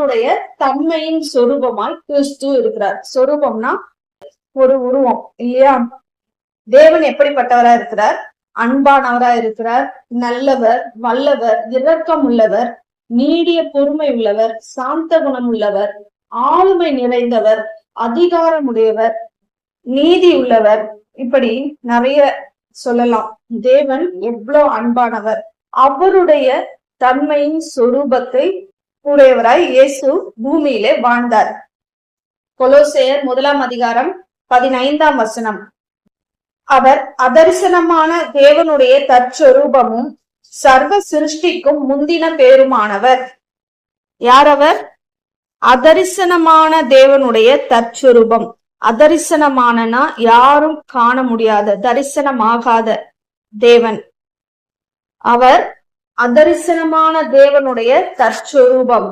தேவனுடைய தன்மையின் சொரூபமாய் கிறிஸ்து இருக்கிறார். சொரூபம்னா ஒரு உருவம் இல்லையா? தேவன் எப்படிப்பட்டவரா இருக்கிறார்? அன்பானவரா இருக்கிறார் நல்லவர் வல்லவர் இரக்கம் உள்ளவர் நீடிய பொறுமை உள்ளவர் சாந்த குணம் உள்ளவர் ஆளுமை நிறைந்தவர் அதிகாரமுடையவர் நீதி உள்ளவர். இப்படி நிறைய சொல்லலாம். தேவன் எவ்வளவு அன்பானவர். அவருடைய தன்மையின் சொரூபத்தை உடையவராய் இயேசு பூமியிலே வாழ்ந்தார். கொலோசேயர் முதலாம் அதிகாரம் பதினைந்தாம் வசனம். அவர் அதரிசனமான தேவனுடைய தற்சொரூபமும் சர்வ சிருஷ்டிக்கும் முந்தின பேருமானவர். யார் அவர்? அதரிசனமான தேவனுடைய தற்சொரூபம் அதரிசனமானனா யாரும் காண முடியாத தரிசனமாகாத தேவன். அவர் அதரிசனமான தேவனுடைய தற்சொரூபம்